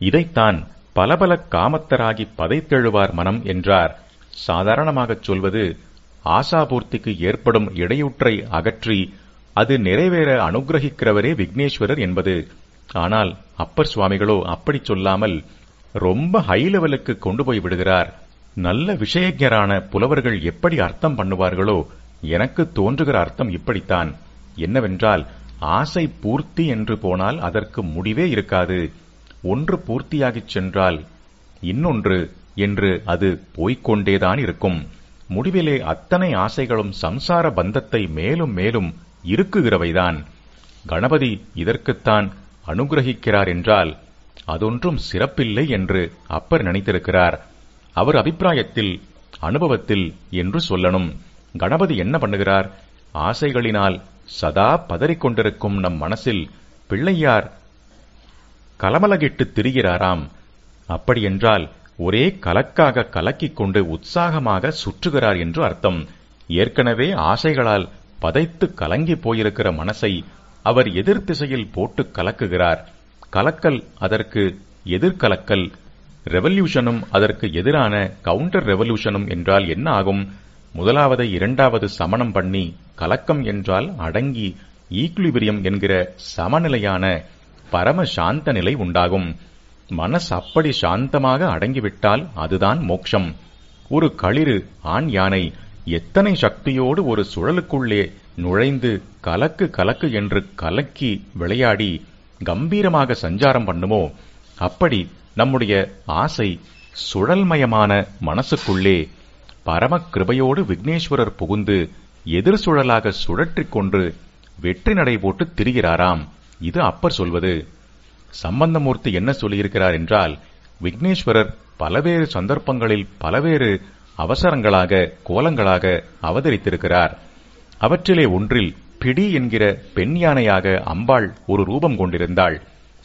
இதைத்தான் பல பல காமத்தராகி பதைத்தெழுவார் மனம் என்றார். சாதாரணமாகச் சொல்வது ஆசாபூர்த்திக்கு ஏற்படும் இடையூற்றை அகற்றி அது நிறைவேற அனுகிரகிக்கிறவரே விக்னேஸ்வரர் என்பது. ஆனால் அப்பர் சுவாமிகளோ அப்படி சொல்லாமல் ரொம்ப ஹை லெவலுக்கு கொண்டு போய் விடுகிறார். நல்ல விஷயஜரான புலவர்கள் எப்படி அர்த்தம் பண்ணுவார்களோ எனக்கு தோன்றுகிற அர்த்தம் இப்படித்தான். என்னவென்றால் ஆசை பூர்த்தி என்று போனால் அதற்கு முடிவே இருக்காது. ஒன்று பூர்த்தியாகிச் சென்றால் இன்னொன்று என்று அது போய்கொண்டேதான் இருக்கும். முடிவிலே அத்தனை ஆசைகளும் சம்சார பந்தத்தை மேலும் மேலும் இருக்குகிறவைதான் கணபதி இதற்குத்தான் அனுகிரகிக்கிறார் என்றால் அதொன்றும் சிறப்பில்லை என்று அப்பர் நினைத்திருக்கிறார். அவர் அபிப்பிராயத்தில் அனுபவத்தில் என்று சொல்லணும். கணபதி என்ன பண்ணுகிறார்? ஆசைகளினால் சதா பதறிக்கொண்டிருக்கும் நம் மனசில் பிள்ளையார் கலமலகிட்டு திரிகிறாராம். அப்படியென்றால் ஒரே கலக்காக கலக்கிக் கொண்டு உற்சாகமாக சுற்றுகிறார் என்று அர்த்தம். ஏற்கனவே ஆசைகளால் பதைத்து கலங்கி போயிருக்கிற மனசை அவர் எதிர் திசையில் போட்டு கலக்குகிறார். கலக்கல் அதற்கு எதிர்கலக்கல் ரெவல்யூஷனும் அதற்கு எதிரான கவுண்டர் ரெவல்யூஷனும் என்றால் என்ன ஆகும்? முதலாவதை இரண்டாவது சமணம் பண்ணி கலக்கம் என்றால் அடங்கி ஈக்குலிபிரியம் என்கிற சமநிலையான பரம சாந்த நிலை உண்டாகும். மனஸ் அப்படி சாந்தமாக அடங்கிவிட்டால் அதுதான் மோக்ஷம். ஒரு களிறு ஆண் யானை எத்தனை சக்தியோடு ஒரு சுழலுக்குள்ளே நுழைந்து கலக்கு கலக்கு என்று கலக்கி விளையாடி கம்பீரமாக சஞ்சாரம் பண்ணுமோ? அப்படி நம்முடைய ஆசை சுழல்மயமான மனசுக்குள்ளே பரம கிருபையோடு விக்னேஸ்வரர் புகுந்து எதிர் சுழலாக சுழற்றிக் கொண்டு வெற்றி நடை போட்டு திரிகிறாராம். இது அப்பர் சொல்வது. சம்பந்தமூர்த்தி என்ன சொல்லியிருக்கிறார் என்றால் விக்னேஸ்வரர் பலவேறு சந்தர்ப்பங்களில் பலவேறு அவசரங்களாக கோலங்களாக அவதரித்திருக்கிறார். அவற்றிலே ஒன்றில் பிடி என்கிற பெண் யானையாக அம்பாள் ஒரு ரூபம் கொண்டிருந்தாள்.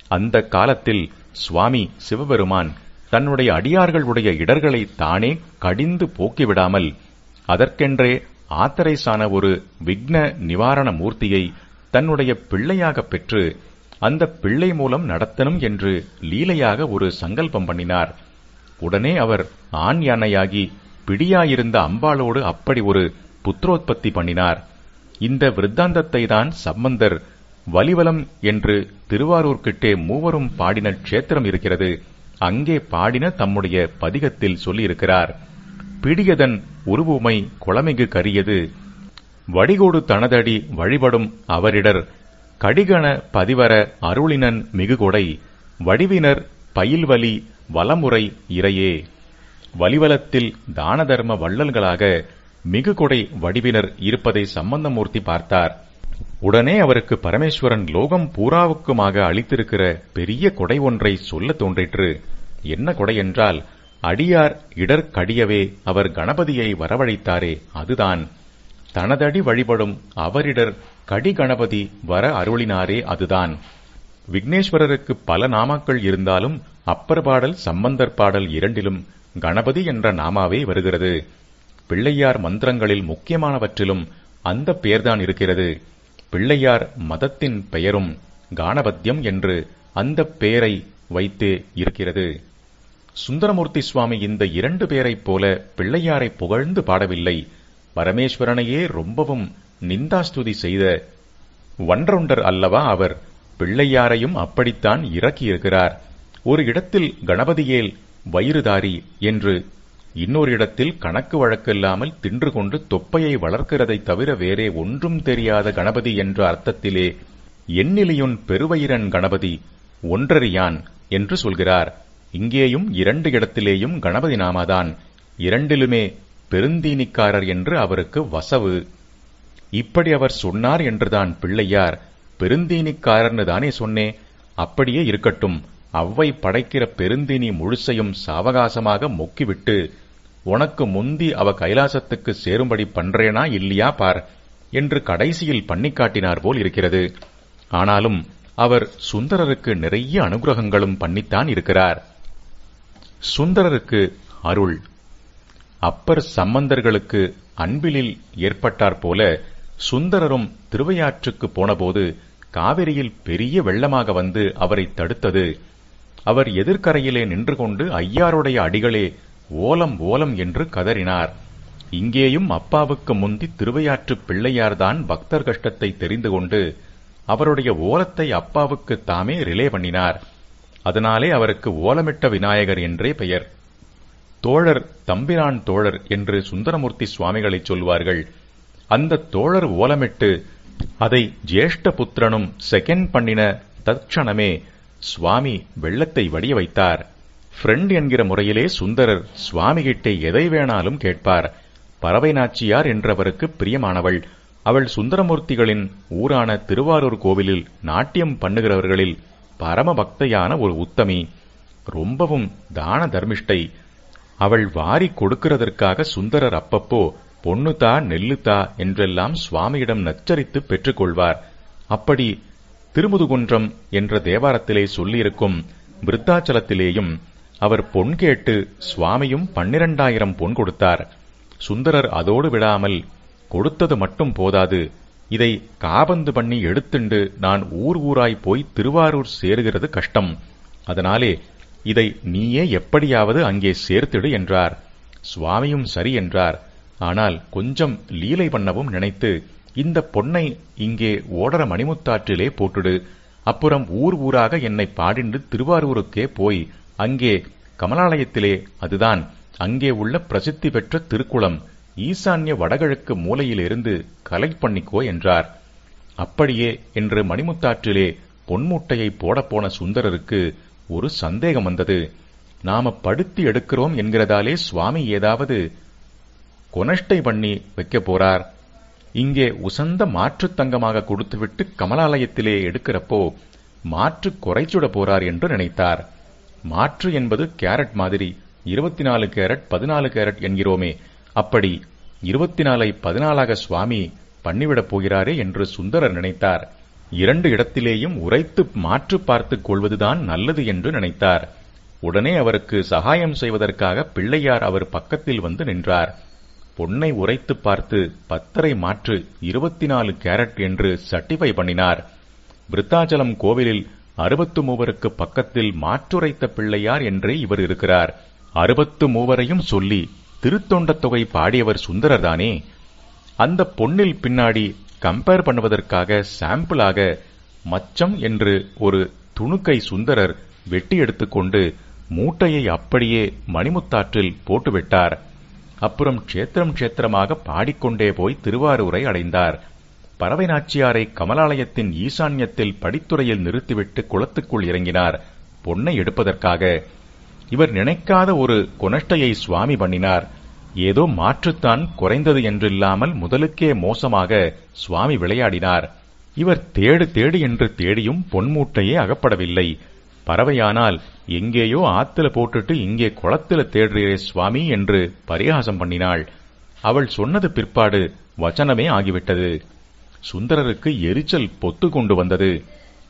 அந்த காலத்தில் சுவாமி சிவபெருமான் தன்னுடைய அடியார்களுடைய இடர்களை தானே கடிந்து போக்கிவிடாமல் அதற்கென்றே ஆத்தரைசான ஒரு விக்ன நிவாரண மூர்த்தியை தன்னுடைய பிள்ளையாக பெற்று அந்த பிள்ளை மூலம் நடத்தணும் என்று லீலையாக ஒரு சங்கல்பம் பண்ணினார். உடனே அவர் ஆண் யானையாகி பிடியாயிருந்த அம்பாளோடு அப்படி ஒரு புத்திரோத்பத்தி பண்ணினார். இந்த விருத்தாந்தத்தை தான் சம்பந்தர் வலிவலம் என்று திருவாரூர்கிட்டே மூவரும் பாடின க்ஷேத்திரம் இருக்கிறது. அங்கே பாடின தம்முடைய பதிகத்தில் சொல்லியிருக்கிறார். பிடியதன் உருவுமை குளமிகு கரியது. வடிகோடு தனதடி வழிபடும் அவரிடர். கடிகண பதிவர அருளினன் மிகுகொடை வடிவினர் பயில்வலி வலமுறை இறையே. வலிவலத்தில் தான தர்ம வள்ளல்களாக மிகுகொடை வடிவினர் இருப்பதை சம்பந்தமூர்த்தி பார்த்தார். உடனே அவருக்கு பரமேஸ்வரன் லோகம் பூராவுக்குமாக அளித்திருக்கிற பெரிய கொடை ஒன்றை சொல்ல தோன்றிற்று. என்ன கொடை என்றால் அடியார் இடர் கடியவே அவர் கணபதியை வரவழைத்தாரே அதுதான். தனதடி வழிபடும் அவரிடர் கடிகணபதி வர அருளினாரே அதுதான். விக்னேஸ்வரருக்கு பல நாமாக்கள் இருந்தாலும் அப்பர் பாடல் சம்பந்தர் பாடல் இரண்டிலும் கணபதி என்ற நாமாவே வருகிறது. பிள்ளையார் மந்திரங்களில் முக்கியமானவற்றிலும் அந்த பெயர்தான் இருக்கிறது. பிள்ளையார் மதத்தின் பெயரும் கானபத்தியம் என்று அந்த பெயரை வைத்து இருக்கிறது. சுந்தரமூர்த்தி சுவாமி இந்த இரண்டு பேரைப் போல பிள்ளையாரை புகழ்ந்து பாடவில்லை. பரமேஸ்வரனையே ரொம்பவும் நிந்தாஸ்துதி செய்த வன்றொண்டர் அல்லவா அவர். பிள்ளையாரையும் அப்படித்தான் இறக்கியிருக்கிறார். ஒரு இடத்தில் கணபதியேல் வயிறுதாரி என்று இன்னொரு இடத்தில் கணக்கு வழக்கில்லாமல் தின்று கொண்டு தொப்பையை வளர்க்கிறதை தவிர வேறே ஒன்றும் தெரியாத கணபதி என்ற அர்த்தத்திலே எண்ணிலையுன் பெருவயிரன் கணபதி ஒன்றறியான் என்று சொல்கிறார். இங்கேயும் இரண்டு இடத்திலேயும் கணபதி நாமாதான். இரண்டிலுமே பெருந்தீனிக்காரர் என்று அவருக்கு வசவு. இப்படி அவர் சொன்னார் என்றுதான் பிள்ளையார். பெருந்தீனிக்காரர்னு தானே சொன்னே. அப்படியே இருக்கட்டும். அவ்வை படைக்கிற பெருந்தீனி முழுசையும் சாவகாசமாக மொக்கிவிட்டு உனக்கு முந்தி அவ கைலாசத்துக்கு சேரும்படி பண்றேனா இல்லையா பார் என்று கடைசியில் பண்ணிக்காட்டினார் போல் இருக்கிறது. ஆனாலும் அவர் சுந்தரருக்கு நிறைய அனுகிரகங்களும் பண்ணித்தான் இருக்கிறார். சுந்தரருக்கு அருள் அப்பர் சம்பந்தர்களுக்கு அன்பிலில் ஏற்பட்டார் போல சுந்தரரும் திருவையாற்றுக்கு போனபோது காவிரியில் பெரிய வெள்ளமாக வந்து அவரை தடுத்தது. அவர் எதிர்க்கரையிலே நின்று கொண்டு ஐயாருடைய அடிகளே ஓலம் ஓலம் என்று கதறினார். இங்கேயும் அப்பாவுக்கு முந்தி திருவையாற்று பிள்ளையார்தான் பக்தர் கஷ்டத்தை தெரிந்து கொண்டு அவருடைய ஓலத்தை அப்பாவுக்கு தாமே ரிலே பண்ணினார். அதனாலே அவருக்கு ஓலமிட்ட விநாயகர் என்றே பெயர். தோழர் தம்பிரான் தோழர் என்று சுந்தரமூர்த்தி சுவாமிகளை சொல்வார்கள். அந்த தோழர் ஓலமிட்டு அதை ஜேஷ்ட புத்திரனும் செகண்ட் பண்ணின தற்சணமே சுவாமி வெள்ளத்தை வடிய வைத்தார். ஃப்ரெண்ட் என்கிற முறையிலே சுந்தரர் சுவாமிகிட்டே எதை வேணாலும் கேட்பார். பறவை நாச்சியார் என்றவருக்கு பிரியமானவள். அவள் சுந்தரமூர்த்திகளின் ஊரான திருவாரூர் கோவிலில் நாட்டியம் பண்ணுகிறவர்களில் பரம பக்தையான ஒரு உத்தமி. ரொம்பவும் தான தர்மிஷ்டை. அவள் வாரி கொடுக்கிறதற்காக சுந்தரர் அப்பப்போ பொண்ணுதா நெல்லுதா என்றெல்லாம் சுவாமியிடம் நச்சரித்து பெற்றுக்கொள்வார். அப்படி திருமுதுகுன்றம் என்ற தேவாரத்திலே சொல்லியிருக்கும் விருத்தாச்சலத்திலேயும் அவர் பொன் கேட்டு சுவாமியும் பன்னிரண்டாயிரம் பொன் கொடுத்தார். சுந்தரர் அதோடு விடாமல் கொடுத்தது மட்டும் போதாது இதை காபந்து பண்ணி எடுத்துண்டு நான் ஊர் ஊராய் போய் திருவாரூர் சேருகிறது கஷ்டம். அதனாலே இதை நீயே எப்படியாவது அங்கே சேர்த்திடு என்றார். சுவாமியும் சரி என்றார். ஆனால் கொஞ்சம் லீலை பண்ணவும் நினைத்து இந்த பொன்னை இங்கே ஓடர மணிமுத்தாற்றிலே போட்டுடு. அப்புறம் ஊர் ஊராக என்னை பாடிண்டு திருவாரூருக்கே போய் அங்கே கமலாலயத்திலே அதுதான் அங்கே உள்ள பிரசித்தி பெற்ற திருக்குளம் ஈசான்ய வடகிழக்கு மூலையிலிருந்து கலை பண்ணிக்கோ என்றார். அப்படியே என்று மணிமுத்தாற்றிலே பொன்மூட்டையை போடப்போன சுந்தரருக்கு ஒரு சந்தேகம் வந்தது. நாம படுத்தி எடுக்கிறோம் என்கிறதாலே சுவாமி ஏதாவது கொனஷ்டை பண்ணி வைக்க போறார். இங்கே உசந்த மாற்றுத் தங்கமாக கொடுத்துவிட்டு கமலாலயத்திலே எடுக்கிறப்போ மாற்று குறைச்சுட போறார் என்று நினைத்தார். மாற்று என்பது கேரட் மாதிரி இருபத்தி நாலு கேரட் பதினாலு கேரட் என்கிறோமே. அப்படி இருபத்தி நாலை பதினாலாக சுவாமி பண்ணிவிடப் போகிறாரே என்று சுந்தரர் நினைத்தார். இரண்டு இடத்திலேயும் உரைத்து மாற்று பார்த்துக் கொள்வதுதான் நல்லது என்று நினைத்தார். உடனே அவருக்கு சகாயம் செய்வதற்காக பிள்ளையார் அவர் பக்கத்தில் வந்து நின்றார். பொன்னை உரைத்து பார்த்து பத்தரை மாற்று இருபத்தி நாலு கேரட் என்று சர்டிஃபை பண்ணினார். விருத்தாச்சலம் கோவிலில் அறுபத்து மூவருக்கு பக்கத்தில் மாற்றுரைத்த பிள்ளையார் என்றே இவர் இருக்கிறார். அறுபத்து மூவரையும் சொல்லி திருத்தொண்ட தொகை பாடியவர் சுந்தரர்தானே அந்த பொன்னில் பின்னாடி கம்பேர் பண்ணுவதற்காக சாம்பிளாக மச்சம் என்று ஒரு துணுக்கை சுந்தரர் வெட்டி எடுத்துக்கொண்டு மூட்டையை அப்படியே மணிமுத்தாற்றில் போட்டுவிட்டார். அப்புறம் க்ஷேத்திரம் க்ஷேத்திரமாக பாடிக்கொண்டே போய் திருவாரூரை அடைந்தார். பறவை நாச்சியாரை கமலாலயத்தின் ஈசான்யத்தில் படித்துறையில் நிறுத்திவிட்டு குளத்துக்குள் இறங்கினார். பொன்னை எடுப்பதற்காக. இவர் நினைக்காத ஒரு கொனஷ்டையை சுவாமி பண்ணினார். ஏதோ மாற்றுத்தான் குறைந்தது என்றில்லாமல் முதலுக்கே மோசமாக சுவாமி விளையாடினார். இவர் தேடு தேடு என்று தேடியும் பொன்மூட்டையே அகப்படவில்லை. பறவையானால் எங்கேயோ ஆத்துல போட்டுட்டு இங்கே குளத்துல தேடுறே சுவாமி என்று பரிகாசம் பண்ணினாள். அவள் சொன்னது பிற்பாடு வச்சனமே ஆகிவிட்டது. சுந்தரருக்கு எரிச்சல் பொத்து கொண்டு வந்தது.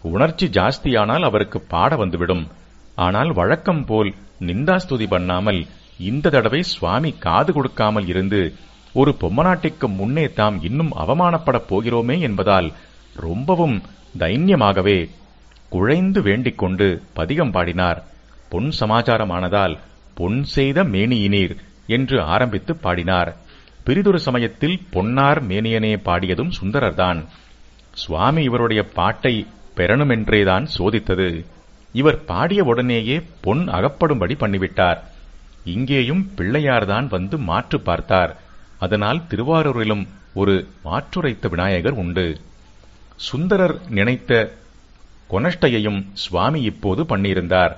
உணர்ச்சி ஜாஸ்தியானால் அவருக்கு பாட வந்துவிடும். ஆனால் வழக்கம் போல் நிந்தாஸ்துதி பண்ணாமல் இந்த தடவை சுவாமி காது கொடுக்காமல் இருந்து ஒரு பொம்மநாட்டிற்கு முன்னே தாம் இன்னும் அவமானப்படப் போகிறோமே என்பதால் ரொம்பவும் தைன்யமாகவே குழைந்து வேண்டிக் கொண்டு பதிகம் பாடினார். பொன் சமாச்சாரமானதால் பொன் செய்த மேனியினீர் என்று ஆரம்பித்து பாடினார். பிரிதொரு சமயத்தில் பொன்னார் மேனியனே பாடியதும் சுந்தரர்தான். சுவாமி இவருடைய பாட்டை பெறணுமென்றேதான் சோதித்தது. இவர் பாடிய உடனேயே பொன் அகப்படும்படி பண்ணிவிட்டார். இங்கேயும் பிள்ளையார்தான் வந்து மாற்று பார்த்தார். அதனால் திருவாரூரிலும் ஒரு மாற்றுரைத்த விநாயகர் உண்டு. சுந்தரர் நினைத்த கொனஷ்டையையும் சுவாமி இப்போது பண்ணியிருந்தார்.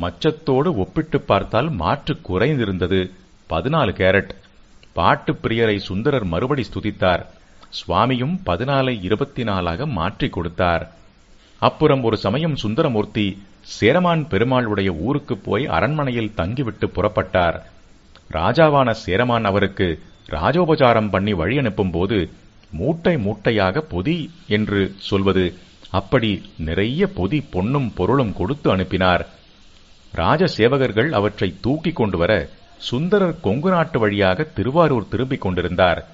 மச்சத்தோடு ஒப்பிட்டு பார்த்தால் மாற்று குறைந்திருந்தது. பதினாலு கேரட். பாட்டு பிரியரை சுந்தரர் மறுபடி ஸ்துதித்தார். சுவாமியும் பதினாலை இருபத்தி நாலாக மாற்றிக் கொடுத்தார். அப்புறம் ஒரு சமயம் சுந்தரமூர்த்தி சேரமான் பெருமாளுடைய ஊருக்கு போய் அரண்மனையில் தங்கிவிட்டு புறப்பட்டார். ராஜாவான சேரமான் அவருக்கு ராஜோபச்சாரம் பண்ணி வழி அனுப்பும்போது மூட்டை மூட்டையாக பொதி என்று சொல்வது அப்படி நிறைய பொதி பொன்னும் பொருளும் கொடுத்து அனுப்பினார். ராஜ சேவகர்கள் அவற்றை தூக்கிக் கொண்டு வர சுந்தரர் கொங்கு நாட்டு வழியாக திருவாரூர் திரும்பிக் கொண்டிருந்தார்.